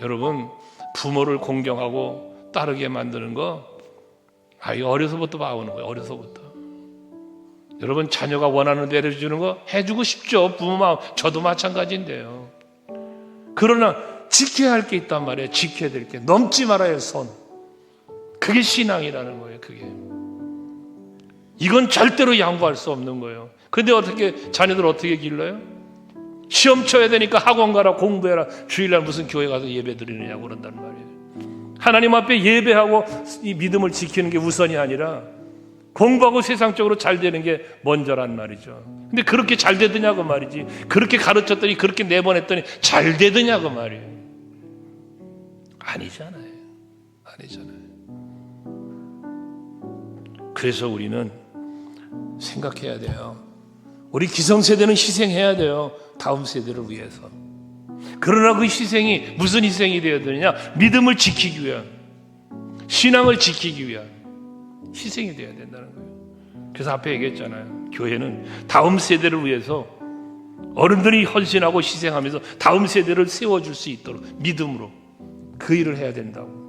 여러분 부모를 공경하고 따르게 만드는 거 아이 어려서부터 봐오는 거예요. 어려서부터. 여러분 자녀가 원하는 대로 해주는 거 해주고 싶죠. 부모 마음 저도 마찬가지인데요. 그러나 지켜야 할 게 있단 말이에요. 지켜야 될 게 넘지 말아야 할 선. 그게 신앙이라는 거예요. 그게. 이건 절대로 양보할 수 없는 거예요. 근데 어떻게 자녀들 어떻게 길러요? 시험 쳐야 되니까 학원 가라 공부해라 주일날 무슨 교회 가서 예배 드리느냐고 그런단 말이에요. 하나님 앞에 예배하고 이 믿음을 지키는 게 우선이 아니라 공부하고 세상적으로 잘 되는 게 먼저란 말이죠. 근데 그렇게 잘 되더냐고 말이지. 그렇게 가르쳤더니 그렇게 내보냈더니 잘 되더냐고 말이에요. 아니잖아요. 아니잖아요. 그래서 우리는 생각해야 돼요. 우리 기성세대는 희생해야 돼요. 다음 세대를 위해서. 그러나 그 희생이 무슨 희생이 되어야 되느냐? 믿음을 지키기 위한, 신앙을 지키기 위한 희생이 되어야 된다는 거예요. 그래서 앞에 얘기했잖아요. 교회는 다음 세대를 위해서 어른들이 헌신하고 희생하면서 다음 세대를 세워줄 수 있도록 믿음으로 그 일을 해야 된다고.